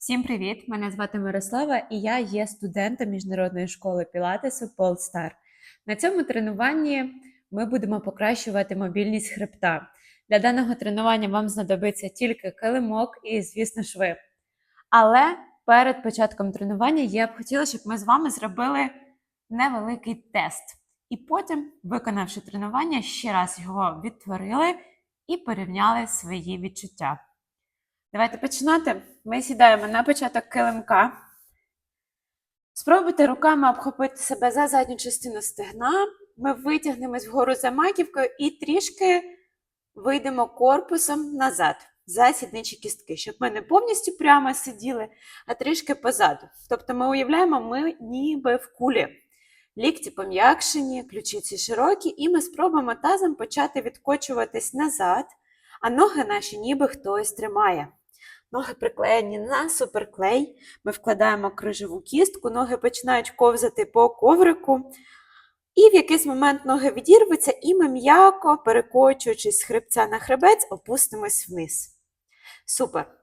Всім привіт! Мене звати Мирослава і я є студентом міжнародної школи Пілатесу Полстар. На цьому тренуванні ми будемо покращувати мобільність хребта. Для даного тренування вам знадобиться тільки килимок і, звісно ж, ви. Але перед початком тренування я б хотіла, щоб ми з вами зробили невеликий тест. І потім, виконавши тренування, ще раз його відтворили і порівняли свої відчуття. Давайте починати. Ми сідаємо на початок килимка. Спробуйте руками обхопити себе за задню частину стегна. Ми витягнемось вгору за маківкою і трішки вийдемо корпусом назад, за сідничі кістки, щоб ми не повністю прямо сиділи, а трішки позаду. Тобто ми уявляємо, ми ніби в кулі. Лікті пом'якшені, ключиці широкі, і ми спробуємо тазом почати відкочуватись назад, а ноги наші ніби хтось тримає. Ноги приклеєні на суперклей. Ми вкладаємо крижеву кістку, ноги починають ковзати по коврику. І в якийсь момент ноги відірвуться, і ми м'яко, перекочуючись з хребця на хребець, опустимось вниз. Супер.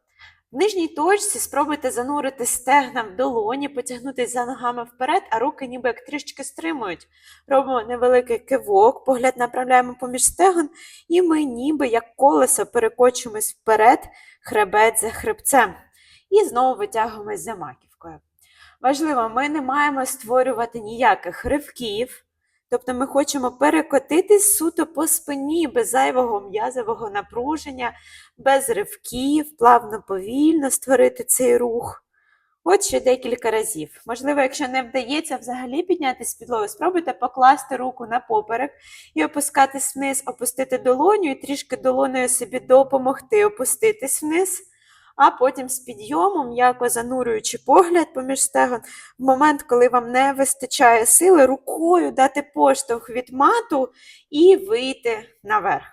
В нижній точці спробуйте занурити стегна в долоні, потягнутися за ногами вперед, а руки ніби як трішки стримують. Робимо невеликий кивок, погляд направляємо поміж стегон, і ми ніби як колесо перекочуємось вперед, хребець за хребцем. І знову витягуємось за маківкою. Важливо, ми не маємо створювати ніяких ривків. Тобто ми хочемо перекотитись суто по спині, без зайвого м'язового напруження, без ривків, плавно, повільно створити цей рух. От ще декілька разів. Можливо, якщо не вдається взагалі піднятися з підлоги, спробуйте покласти руку на поперек і опускатись вниз, опустити долоню і трішки долоною собі допомогти опуститись вниз, а потім з підйомом, м'яко занурюючи погляд поміж стегон, в момент, коли вам не вистачає сили, рукою дати поштовх від мату і вийти наверх.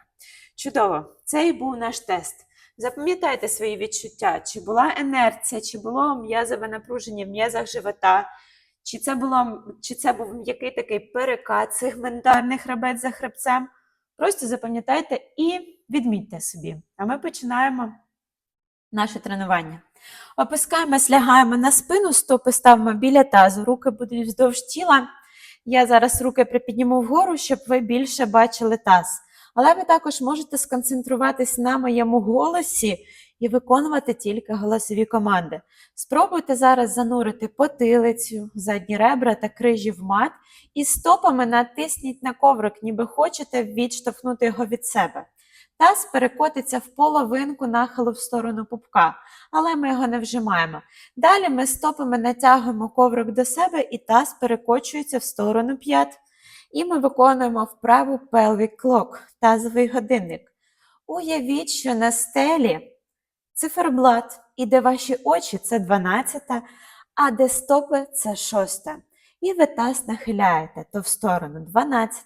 Чудово! Це і був наш тест. Запам'ятайте свої відчуття, чи була інерція, чи було м'язове напруження в м'язах живота, чи це, було, чи це був м'який такий перекат, сегментарний хребет за хребцем. Просто запам'ятайте і відмітьте собі. А ми починаємо наше тренування. Опускаємось, лягаємо на спину, стопи ставимо біля тазу, руки будуть вздовж тіла. Я зараз руки припідніму вгору, щоб ви більше бачили таз. Але ви також можете сконцентруватись на моєму голосі і виконувати тільки голосові команди. Спробуйте зараз занурити потилицю, задні ребра та крижі в мат, і стопами натисніть на коврик, ніби хочете відштовхнути його від себе. Таз перекотиться в половинку нахилу в сторону пупка, але ми його не вжимаємо. Далі ми стопами натягуємо коврик до себе, і таз перекочується в сторону п'ят. І ми виконуємо вправу pelvic clock, тазовий годинник. Уявіть, що на стелі циферблат, і де ваші очі це 12, а де стопи це 6. І ви таз нахиляєте то в сторону 12,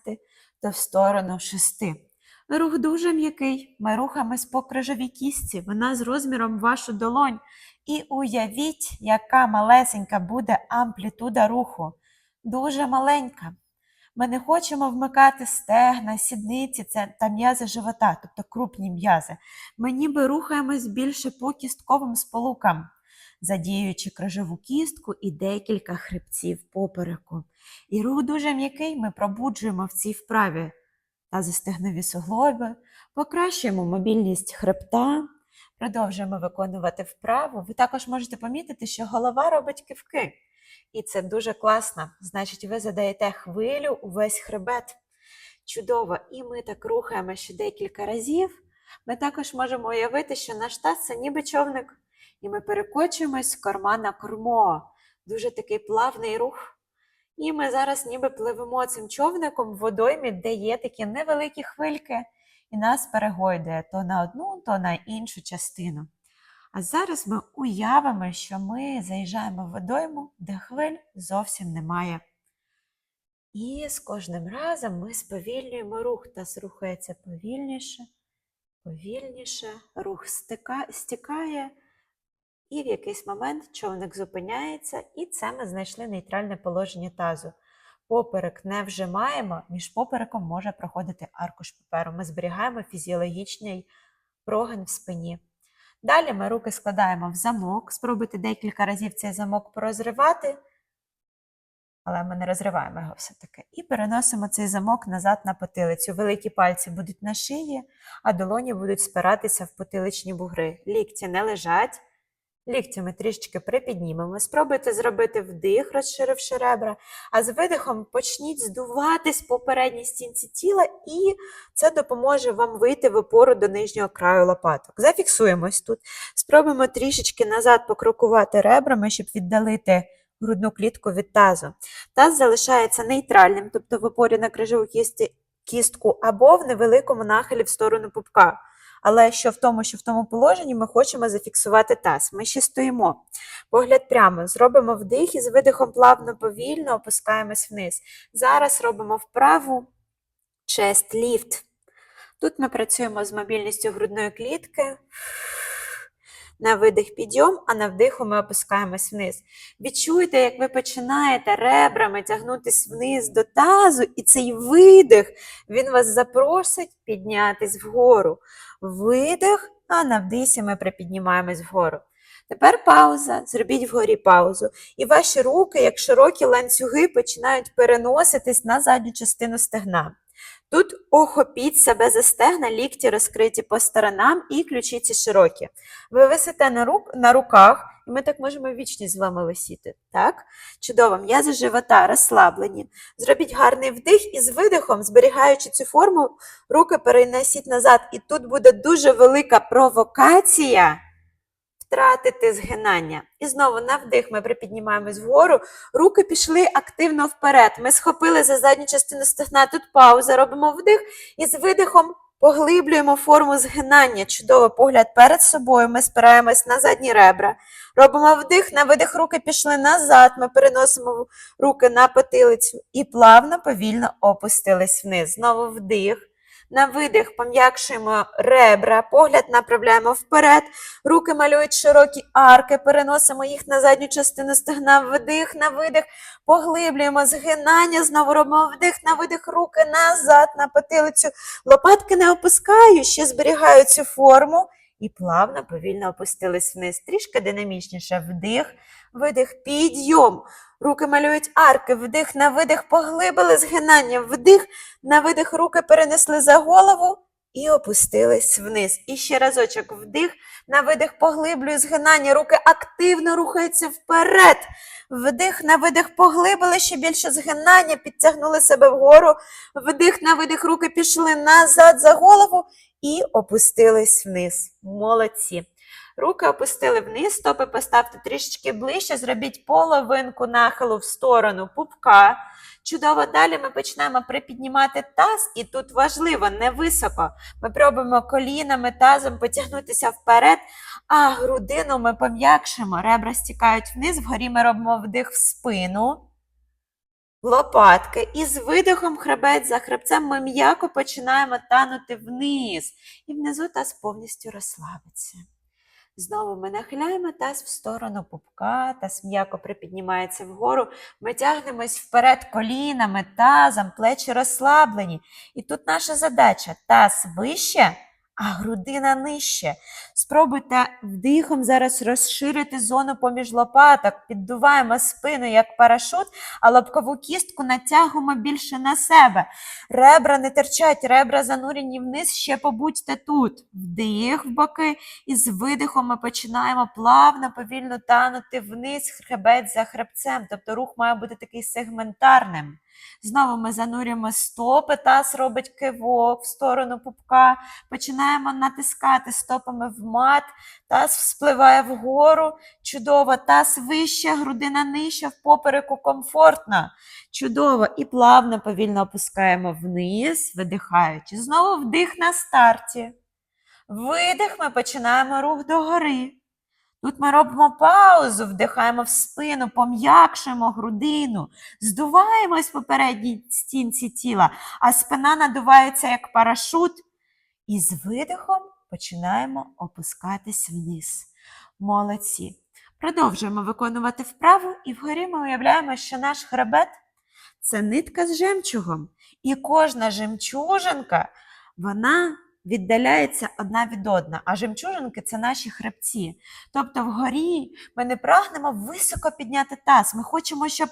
то в сторону 6. Рух дуже м'який. Ми рухаємось по крижовій кістці, вона з розміром вашу долонь. І уявіть, яка малесенька буде амплітуда руху. Дуже маленька. Ми не хочемо вмикати стегна, сідниці це та м'язи живота, тобто крупні м'язи. Ми ніби рухаємось більше по кістковим сполукам, задіюючи крижову кістку і декілька хребців попереку. І рух дуже м'який, ми пробуджуємо в цій вправі тазостегнові суглоби, покращуємо мобільність хребта, продовжуємо виконувати вправу. Ви також можете помітити, що голова робить кивки. І це дуже класно. Значить, ви задаєте хвилю увесь хребет. Чудово. І ми так рухаємо ще декілька разів. Ми також можемо уявити, що наш таз це ніби човник. І ми перекочуємось з корма на кормо. Дуже такий плавний рух. І ми зараз ніби пливемо цим човником в водоймі, де є такі невеликі хвильки, і нас перегойдує то на одну, то на іншу частину. А зараз ми уявимо, що ми заїжджаємо в водойму, де хвиль зовсім немає. І з кожним разом ми сповільнюємо рух, таз рухається повільніше, повільніше, рух стика, стікає, і в якийсь момент човник зупиняється, і це ми знайшли нейтральне положення тазу. Поперек не вжимаємо, між попереком може проходити аркуш паперу. Ми зберігаємо фізіологічний прогин в спині. Далі ми руки складаємо в замок. Спробуйте декілька разів цей замок порозривати, але ми не розриваємо його все-таки. І переносимо цей замок назад на потилицю. Великі пальці будуть на шиї, а долоні будуть спиратися в потиличні бугри. Лікті не лежать. Ліктями трішечки припіднімемо. Спробуйте зробити вдих, розширивши ребра, а з видихом почніть здуватись по передній стінці тіла, і це допоможе вам вийти в опору до нижнього краю лопаток. Зафіксуємось тут. Спробуємо трішечки назад покрокувати ребрами, щоб віддалити грудну клітку від тазу. Таз залишається нейтральним, тобто в опорі на крижову кістку або в невеликому нахилі в сторону пупка. Але що в тому, що в тому положенні ми хочемо зафіксувати таз. Ми ще стоїмо. Погляд прямо. Зробимо вдих і з видихом плавно, повільно опускаємось вниз. Зараз робимо вправу chest ліфт. Тут ми працюємо з мобільністю грудної клітки. На видих підйом, а на вдиху ми опускаємось вниз. Відчуйте, як ви починаєте ребрами тягнутись вниз до тазу, і цей видих він вас запросить піднятись вгору. Видих, а на вдисі ми припіднімаємось вгору. Тепер пауза, зробіть вгорі паузу. І ваші руки, як широкі ланцюги, починають переноситись на задню частину стегна. Тут охопіть себе за стегна, лікті розкриті по сторонам і ключиці широкі. Ви висите на, рук, на руках, і ми так можемо вічність з вами висіти. Так? Чудово, м'язи живота розслаблені. Зробіть гарний вдих і з видихом, зберігаючи цю форму, руки перенесіть назад. І тут буде дуже велика провокація втратити згинання. І знову на вдих ми припіднімаємось вгору, руки пішли активно вперед. Ми схопили за задню частину стегна, тут пауза, робимо вдих і з видихом поглиблюємо форму згинання. Чудово, погляд перед собою, ми спираємось на задні ребра. Робимо вдих, на видих руки пішли назад, ми переносимо руки на потилицю і плавно, повільно опустились вниз. Знову вдих. На видих пом'якшуємо ребра, погляд направляємо вперед, руки малюють широкі арки, переносимо їх на задню частину стегна, вдих, на видих, поглиблюємо згинання, знову робимо вдих, на видих, руки назад, на потилицю. Лопатки не опускаю, ще зберігаю цю форму і плавно, повільно опустились вниз. Трішки динамічніше. Вдих, видих, підйом. Руки малюють арки, вдих на видих, поглибили згинання, вдих, на видих руки перенесли за голову і опустились вниз. І ще разочок вдих, на видих поглиблюю згинання, руки активно рухаються вперед. Вдих, на видих поглибили ще більше згинання, підтягнули себе вгору. Вдих, на видих, руки пішли назад за голову і опустились вниз. Молодці. Руки опустили вниз, стопи поставте трішечки ближче, зробіть половинку нахилу в сторону пупка. Чудово, далі ми починаємо припіднімати таз, і тут важливо, не високо. Ми пробуємо колінами, тазом потягнутися вперед, а грудину ми пом'якшимо, ребра стікають вниз, вгорі ми робимо вдих в спину. Лопатки. І з видихом хребець за хребцем ми м'яко починаємо танути вниз. І внизу таз повністю розслабиться. Знову ми нахиляємо таз в сторону пупка, таз м'яко припіднімається вгору. Ми тягнемось вперед колінами, тазом, плечі розслаблені. І тут наша задача таз вище, а грудина нижче. Спробуйте вдихом зараз розширити зону поміж лопаток, піддуваємо спину як парашут, а лобкову кістку натягуємо більше на себе. Ребра не терчать, ребра занурені вниз, ще побудьте тут. Вдих в боки, і з видихом ми починаємо плавно, повільно танути вниз, хребець за хребцем. Тобто рух має бути такий сегментарним. Знову ми занурюємо стопи, таз робить кивок в сторону пупка. Починаємо натискати стопами в мат, таз вспливає вгору. Чудово, таз вище, грудина нижче, в попереку комфортно. Чудово. І плавно, повільно опускаємо вниз, видихаючи. Знову вдих на старті. Видих, ми починаємо рух догори. Тут ми робимо паузу, вдихаємо в спину, пом'якшуємо грудину, здуваємось по передній стінці тіла, а спина надувається як парашут. І з видихом починаємо опускатись вниз. Молодці. Продовжуємо виконувати вправу, і вгорі ми уявляємо, що наш хребет це нитка з жемчугом. І кожна жемчужинка, вона віддаляється одна від одна, а жемчужинки це наші хребці. Тобто вгорі ми не прагнемо високо підняти таз. Ми хочемо, щоб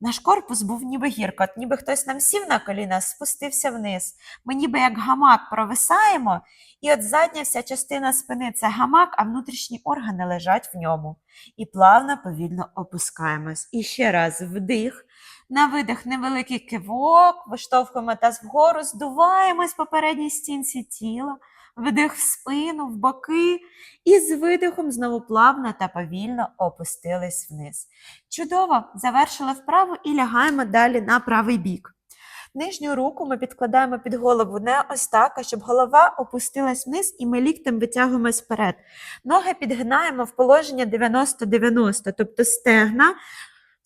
наш корпус був ніби гірка, от ніби хтось нам сів на коліна, спустився вниз. Ми ніби як гамак провисаємо, і от задня вся частина спини це гамак, а внутрішні органи лежать в ньому. І плавно, повільно опускаємось. І ще раз вдих. На видих невеликий кивок, виштовхуємо таз вгору, здуваємось по передній стінці тіла, вдих в спину, в боки, і з видихом знову плавно та повільно опустились вниз. Чудово, завершили вправу і лягаємо далі на правий бік. Нижню руку ми підкладаємо під голову не ось так, а щоб голова опустилась вниз і ми ліктем витягуємось вперед. Ноги підгинаємо в положення 90-90, тобто стегна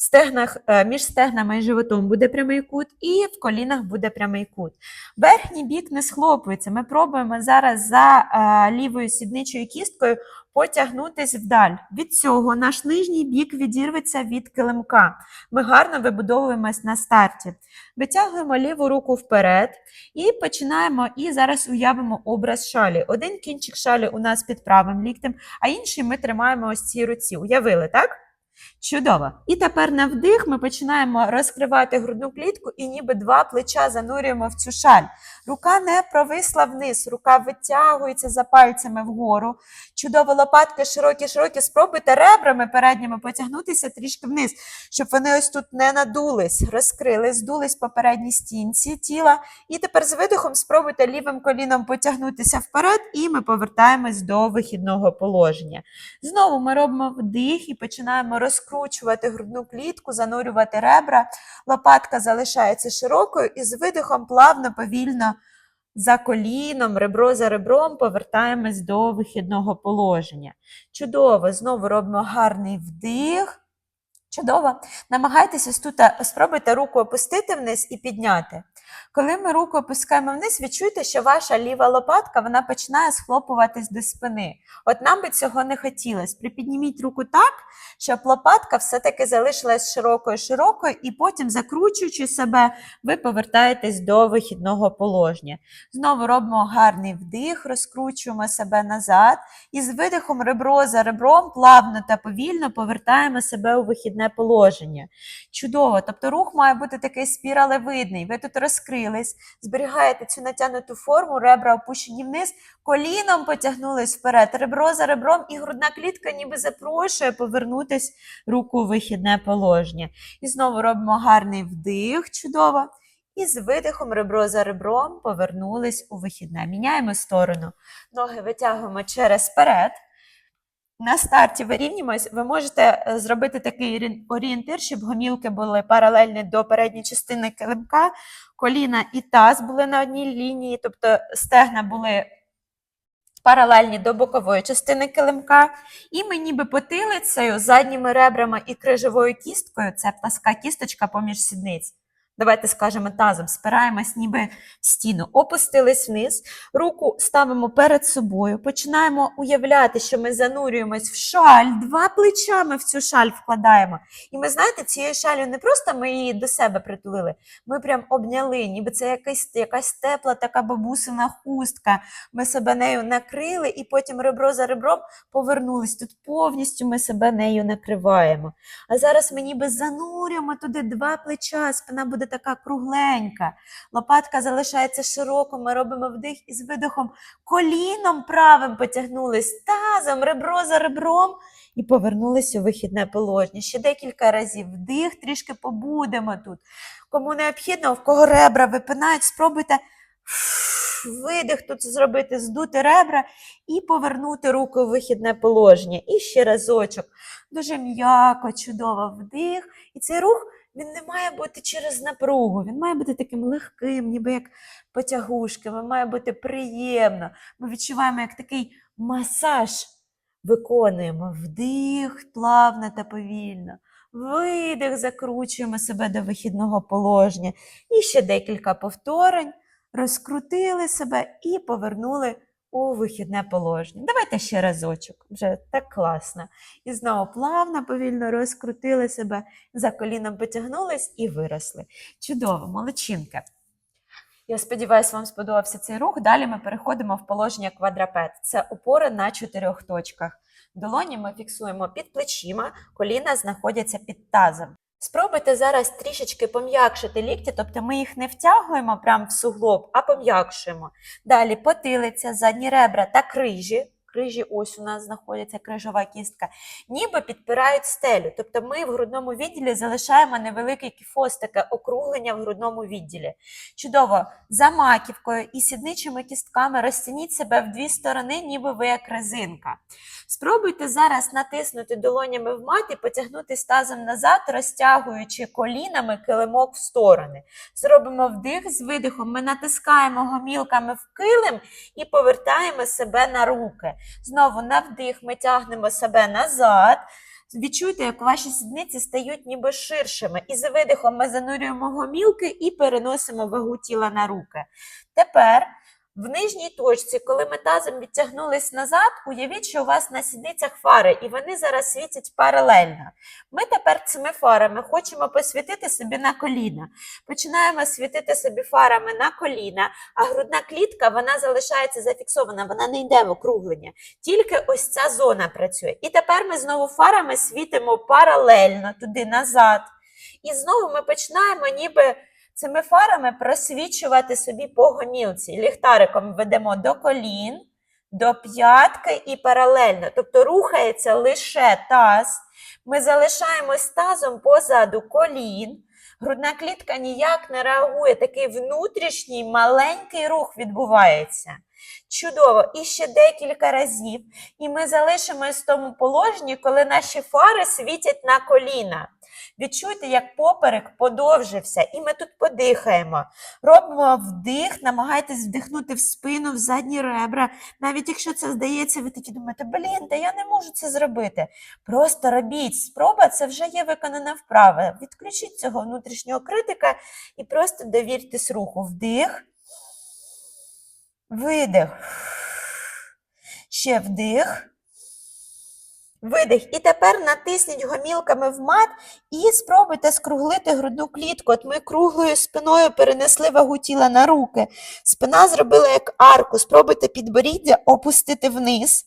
стегнах, е, між стегнами і животом буде прямий кут, і в колінах буде прямий кут. Верхній бік не схлопується. Ми пробуємо зараз за е, лівою сідничою кісткою потягнутись вдаль. Від цього наш нижній бік відірветься від килимка. Ми гарно вибудовуємось на старті. Витягуємо ліву руку вперед і починаємо. І зараз уявимо образ шалі. Один кінчик шалі у нас під правим ліктем, а інший ми тримаємо ось цій руці. Уявили, так? Чудово. І тепер на вдих ми починаємо розкривати грудну клітку і ніби два плеча занурюємо в цю шаль. Рука не провисла вниз, рука витягується за пальцями вгору. Чудово, лопатки широкі-широкі. Спробуйте ребрами передніми потягнутися трішки вниз, щоб вони ось тут не надулись, розкрились, здулись по передній стінці тіла. І тепер з видихом спробуйте лівим коліном потягнутися вперед, і ми повертаємось до вихідного положення. Знову ми робимо вдих і починаємо розкручувати грудну клітку, занурювати ребра. Лопатка залишається широкою і з видихом плавно, повільно за коліном, ребро за ребром повертаємось до вихідного положення. Чудово, знову робимо гарний вдих. Чудово. Намагайтеся ось тут е, спробуйте руку опустити вниз і підняти. Коли ми руку опускаємо вниз, відчуйте, що ваша ліва лопатка вона починає схлопуватись до спини. От нам би цього не хотілося. Припідніміть руку так, щоб лопатка все-таки залишилась широкою-широкою, і потім, закручуючи себе, ви повертаєтесь до вихідного положення. Знову робимо гарний вдих, розкручуємо себе назад, і з видихом ребро за ребром плавно та повільно повертаємо себе у вихідне положення. Чудово, тобто рух має бути такий спіралевидний. Ви тут розкрились, зберігаєте цю натягнуту форму, ребра опущені вниз, коліном потягнулись вперед, ребро за ребром, і грудна клітка ніби запрошує повернутись руку у вихідне положення. І знову робимо гарний вдих, чудово. І з видихом ребро за ребром повернулись у вихідне. Міняємо сторону. Ноги витягуємо через перед. На старті вирівнюємось, ви можете е, зробити такий орієнтир, щоб гомілки були паралельні до передньої частини килимка, коліна і таз були на одній лінії, тобто стегна були паралельні до бокової частини килимка. І ми ніби потилицею, задніми ребрами і крижовою кісткою, це пласка кісточка поміж сідниць. Давайте скажемо тазом, спираємось ніби в стіну, опустились вниз, руку ставимо перед собою, починаємо уявляти, що ми занурюємось в шаль, два плечами в цю шаль вкладаємо. І ми знаєте, цією шалю не просто ми її до себе притулили, ми прям обняли, ніби це якась, якась тепла така бабусина хустка. Ми себе нею накрили, і потім ребро за ребром повернулись. Тут повністю ми себе нею накриваємо. А зараз ми ніби занурюємо туди два плеча, спина буде така кругленька. Лопатка залишається широко, ми робимо вдих і з видихом коліном правим потягнулись тазом, ребро за ребром і повернулись у вихідне положення. Ще декілька разів вдих, трішки побудемо тут. Кому необхідно, в кого ребра випинають, спробуйте видих тут зробити, здути ребра і повернути руку у вихідне положення. І ще разочок. Дуже м'яко, чудово вдих. І цей рух він не має бути через напругу, він має бути таким легким, ніби як потягушки, він має бути приємно. Ми відчуваємо, як такий масаж виконуємо. Вдих плавно та повільно. Видих, закручуємо себе до вихідного положення. І ще декілька повторень. Розкрутили себе і повернули у вихідне положення. Давайте ще разочок, вже так класно. І знову плавно, повільно розкрутили себе, за коліном потягнулись і виросли. Чудово, молодчинка. Я сподіваюся, вам сподобався цей рух. Далі ми переходимо в положення квадрапет. Це опора на чотирьох точках. Долоні ми фіксуємо під плечима, коліна знаходяться під тазом. Спробуйте зараз трішечки пом'якшити лікті, тобто ми їх не втягуємо прямо в суглоб, а пом'якшуємо. Далі потилиця, задні ребра та крижі. Крижі ось у нас знаходиться крижова кістка, ніби підпирають стелю. Тобто ми в грудному відділі залишаємо невеликий кіфоз, таке округлення в грудному відділі. Чудово, за маківкою і сідничими кістками розтягніть себе в дві сторони, ніби ви як резинка. Спробуйте зараз натиснути долонями в мат і потягнутися тазом назад, розтягуючи колінами килимок в сторони. Зробимо вдих з видихом. Ми натискаємо гомілками в килим і повертаємо себе на руки. Знову на вдих ми тягнемо себе назад. Відчуйте, як ваші сідниці стають ніби ширшими. І з видихом ми занурюємо гомілки і переносимо вагу тіла на руки. Тепер в нижній точці, коли ми тазом відтягнулись назад, уявіть, що у вас на сідницях фари, і вони зараз світять паралельно. Ми тепер цими фарами хочемо посвітити собі на коліна. Починаємо світити собі фарами на коліна, а грудна клітка вона залишається зафіксована, вона не йде в округлення. Тільки ось ця зона працює. І тепер ми знову фарами світимо паралельно туди назад. І знову ми починаємо ніби цими фарами просвічувати собі по гомілці. Ліхтариком ведемо до колін, до п'ятки і паралельно. Тобто рухається лише таз. Ми залишаємось тазом позаду колін. Грудна клітка ніяк не реагує, такий внутрішній маленький рух відбувається. Чудово, і ще декілька разів. І ми залишимось в тому положенні, коли наші фари світять на коліна. Відчуйте, як поперек подовжився, і ми тут подихаємо. Робимо вдих, намагайтесь вдихнути в спину, в задні ребра. Навіть якщо це здається, ви такі думаєте, блін, та я не можу це зробити. Просто робіть. Спроба це вже є виконана вправа. Відключіть цього внутрішнього критика і просто довіртесь руху. Вдих, видих. Ще вдих. Видих. І тепер натисніть гомілками в мат і спробуйте скруглити грудну клітку. От ми круглою спиною перенесли вагу тіла на руки. Спина зробила як арку. Спробуйте підборіддя опустити вниз.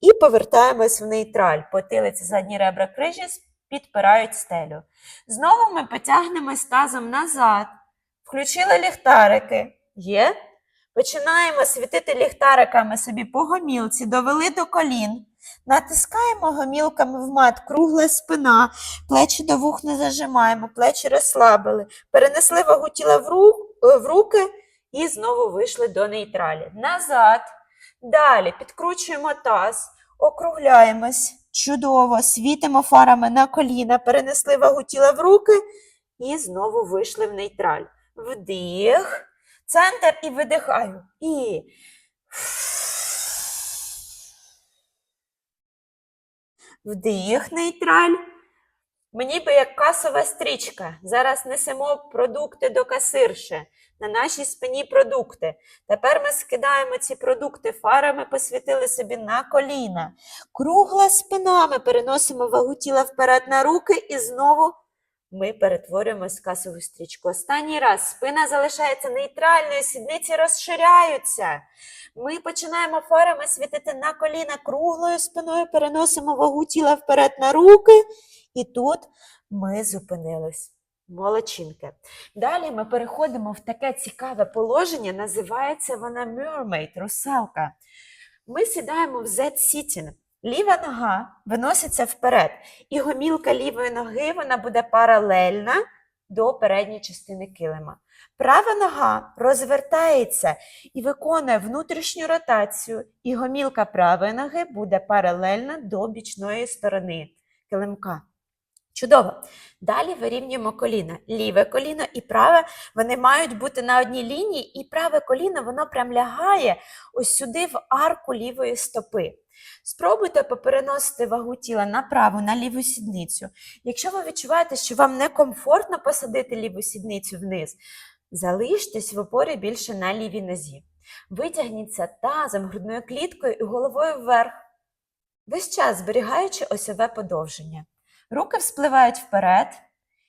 І повертаємось в нейтраль. Потилиці задні ребра крижі підпирають стелю. Знову ми потягнемось тазом назад. Включили ліхтарики. Є? Починаємо світити ліхтариками собі по гомілці, довели до колін. Натискаємо гомілками в мат, кругла спина, плечі до вух не зажимаємо, плечі розслабили, перенесли вагу тіла в, рук, в руки і знову вийшли до нейтралі. Назад. Далі підкручуємо таз, округляємось. Чудово, світимо фарами на коліна, перенесли вагу тіла в руки і знову вийшли в нейтраль. Вдих, центр і видихаю. І Вдих, нейтраль. Ми ніби як касова стрічка. Зараз несемо продукти до касирши. На нашій спині продукти. Тепер ми скидаємо ці продукти фарами, посвітили собі на коліна. Кругла спина, ми переносимо вагу тіла вперед на руки і знову ми перетворюємось в касову стрічку. Останній раз спина залишається нейтральною, сідниці розширяються. Ми починаємо фарами світити на коліна круглою спиною, переносимо вагу тіла вперед на руки, і тут ми зупинились. Молодчинки. Далі ми переходимо в таке цікаве положення, називається вона mermaid, русалка. Ми сідаємо в Z-sitting. Ліва нога виноситься вперед, і гомілка лівої ноги вона буде паралельна до передньої частини килима. Права нога розвертається і виконує внутрішню ротацію, і гомілка правої ноги буде паралельна до бічної сторони килимка. Чудово. Далі вирівнюємо коліна. Ліве коліно і праве вони мають бути на одній лінії, і праве коліно воно прям лягає ось сюди в арку лівої стопи. Спробуйте попереносити вагу тіла на праву, на ліву сідницю. Якщо ви відчуваєте, що вам некомфортно посадити ліву сідницю вниз, залиштесь в опорі більше на лівій нозі. Витягніться тазом, грудною кліткою і головою вверх, весь час зберігаючи осьове подовження. Руки вспливають вперед,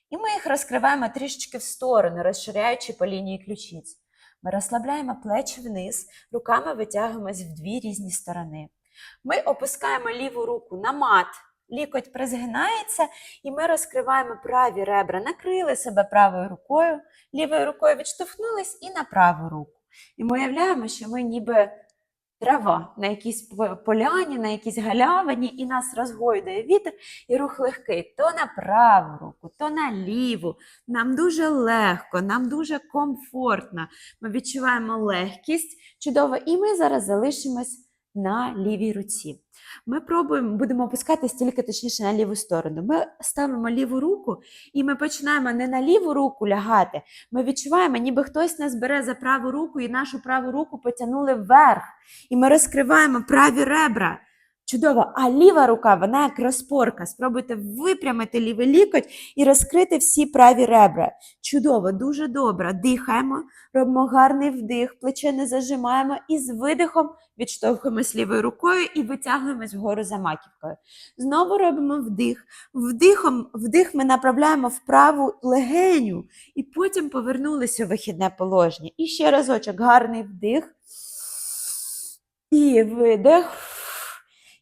і ми їх розкриваємо трішечки в сторони, розширяючи по лінії ключиць. Ми розслабляємо плечі вниз, руками витягуємось в дві різні сторони. Ми опускаємо ліву руку на мат, лікоть призгинається, і ми розкриваємо праві ребра, накрили себе правою рукою, лівою рукою відштовхнулись і на праву руку. І ми уявляємо, що ми ніби трава на якійсь по- поляні, на якійсь галявині, і нас розгойдує вітер, і рух легкий то на праву руку, то на ліву. Нам дуже легко, нам дуже комфортно. Ми відчуваємо легкість чудово, і ми зараз залишимось на лівій руці. Ми пробуємо, будемо опускатись тільки точніше на ліву сторону. Ми ставимо ліву руку і ми починаємо не на ліву руку лягати. Ми відчуваємо, ніби хтось нас бере за праву руку і нашу праву руку потягнули вверх. І ми розкриваємо праві ребра. Чудово, а ліва рука, вона як розпорка. Спробуйте випрямити лівий лікоть і розкрити всі праві ребра. Чудово, дуже добре. Дихаємо, робимо гарний вдих, плече не зажимаємо і з видихом відштовхуємось лівою рукою і витягуємось вгору за маківкою. Знову робимо вдих. Вдихом, вдих ми направляємо в праву легеню і потім повернулися у вихідне положення. І ще разочок, гарний вдих. І видих.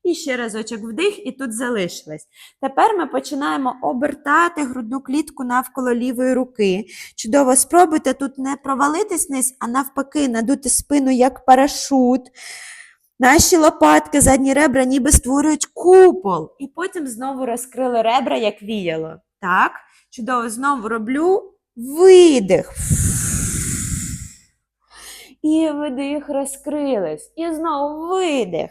І ще разочок вдих, і тут залишилось. Тепер ми починаємо обертати грудну клітку навколо лівої руки. Чудово, спробуйте тут не провалитись вниз, а навпаки, надути спину як парашут. Наші лопатки, задні ребра ніби створюють купол. І потім знову розкрили ребра, як віяло. Так, чудово, знову роблю видих. І видих розкрились. І знову видих.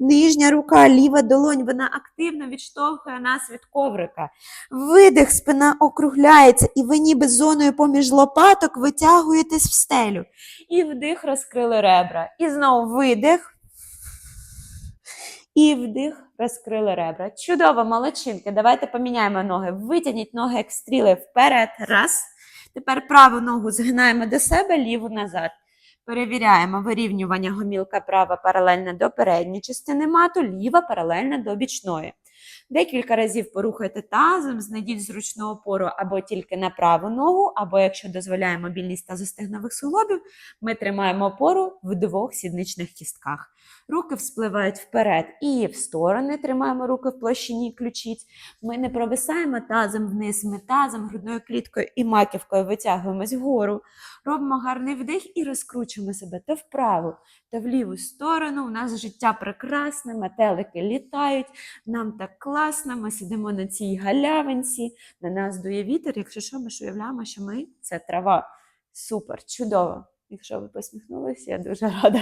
Нижня рука, ліва долонь, вона активно відштовхує нас від коврика. Видих, спина округляється, і ви ніби зоною поміж лопаток витягуєтесь в стелю. І вдих розкрили ребра. І знову видих. І вдих розкрили ребра. Чудово, молодчинки. Давайте поміняємо ноги. Витягніть ноги як стріли вперед. Раз. Тепер праву ногу згинаємо до себе, ліву назад. Перевіряємо вирівнювання гомілка права паралельно до передньої частини мату, ліва паралельна до бічної. Декілька разів порухайте тазом, знайдіть зручну опору або тільки на праву ногу, або якщо дозволяє мобільність тазостегнових суглобів, ми тримаємо опору в двох сідничних кістках. Руки вспливають вперед і в сторони, тримаємо руки в площині ключиць. Ми не провисаємо тазом вниз, ми тазом, грудною кліткою і маківкою витягуємось вгору. Робимо гарний вдих і розкручуємо себе то вправо, то в ліву сторону. У нас життя прекрасне, метелики літають, нам так класно, ми сидимо на цій галявинці, на нас дує вітер. Якщо що, ми ж уявляємо, що ми це трава. Супер, чудово. Якщо ви посміхнулися, я дуже рада.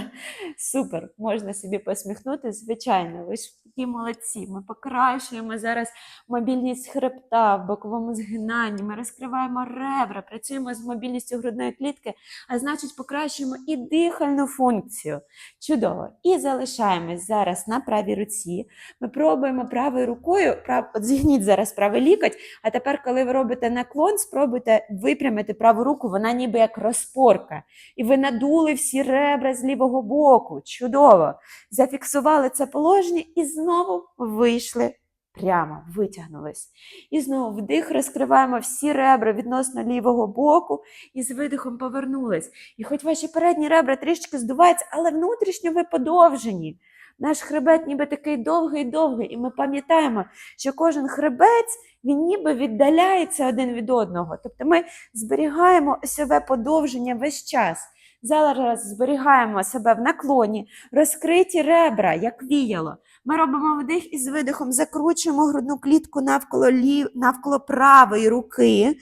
Супер, можна собі посміхнути. Звичайно, ви ж такі молодці. Ми покращуємо зараз мобільність хребта в боковому згинанні. Ми розкриваємо ребра, працюємо з мобільністю грудної клітки, а значить, покращуємо і дихальну функцію. Чудово. І залишаємось зараз на правій руці. Ми пробуємо правою рукою, прав... от зігніть зараз правий лікоть, а тепер, коли ви робите наклон, спробуйте випрямити праву руку, вона ніби як розпорка. І ви надули всі ребра з лівого боку. Чудово. Зафіксували це положення і знову вийшли прямо, витягнулись. І знову вдих, розкриваємо всі ребра відносно лівого боку і з видихом повернулись. І хоч ваші передні ребра трішки здуваються, але внутрішньо ви подовжені. Наш хребет ніби такий довгий-довгий, і ми пам'ятаємо, що кожен хребець він ніби віддаляється один від одного. Тобто ми зберігаємо себе подовження весь час. Зараз зберігаємо себе в наклоні, розкриті ребра, як віяло. Ми робимо вдих і з видихом закручуємо грудну клітку навколо, лів... навколо правої руки.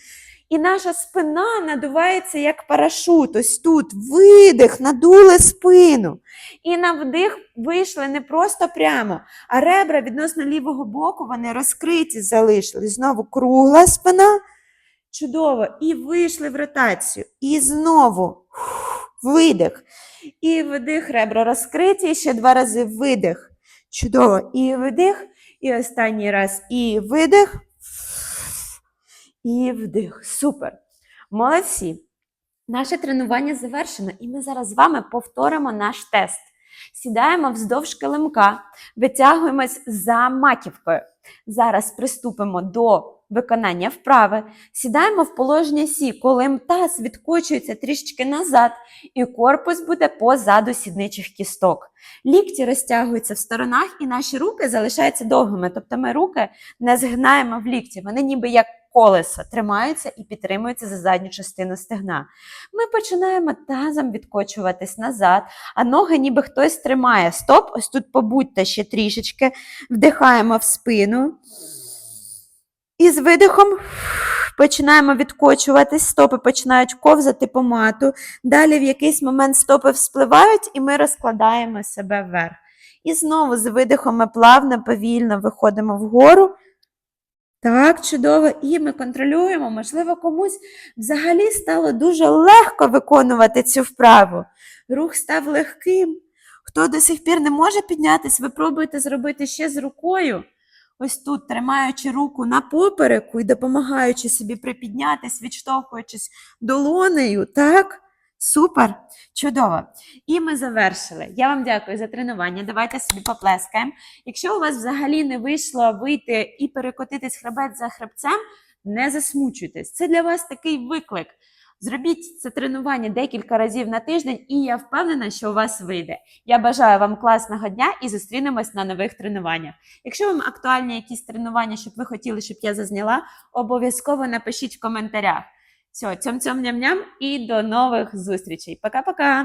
І наша спина надувається як парашут. Ось тут видих, надули спину. І на вдих вийшли не просто прямо, а ребра відносно лівого боку вони розкриті залишили. Знову кругла спина. Чудово. І вийшли в ротацію. І знову видих. І вдих, ребра розкриті. Ще два рази видих. Чудово. І видих. І останній раз. І видих. І вдих. Супер. Молодці. Наше тренування завершено, і ми зараз з вами повторимо наш тест. Сідаємо вздовж килимка, витягуємось за маківкою. Зараз приступимо до виконання вправи. Сідаємо в положення сі, коли таз відкочується трішечки назад, і корпус буде позаду сідничих кісток. Лікті розтягуються в сторонах, і наші руки залишаються довгими. Тобто ми руки не згинаємо в лікті, вони ніби як колесо тримаються і підтримуються за задню частину стегна. Ми починаємо тазом відкочуватись назад, а ноги ніби хтось тримає. Стоп, ось тут побудьте ще трішечки, вдихаємо в спину. І з видихом починаємо відкочуватись, стопи починають ковзати по мату. Далі в якийсь момент стопи вспливають, і ми розкладаємо себе вверх. І знову з видихом ми плавно, повільно виходимо вгору. Так, чудово. І ми контролюємо, можливо, комусь взагалі стало дуже легко виконувати цю вправу. Рух став легким. Хто до сих пір не може піднятись, ви пробуєте зробити ще з рукою. Ось тут, тримаючи руку на попереку і допомагаючи собі припіднятись, відштовхуючись долонею, так? Супер, чудово. І ми завершили. Я вам дякую за тренування. Давайте собі поплескаємо. Якщо у вас взагалі не вийшло вийти і перекотитись хребет за хребцем, не засмучуйтесь. Це для вас такий виклик. Зробіть це тренування декілька разів на тиждень, і я впевнена, що у вас вийде. Я бажаю вам класного дня і зустрінемось на нових тренуваннях. Якщо вам актуальні якісь тренування, щоб ви хотіли, щоб я зазняла, обов'язково напишіть в коментарях. Все, цьом-цьом ням-ням і до нових зустрічей. Пока-пока!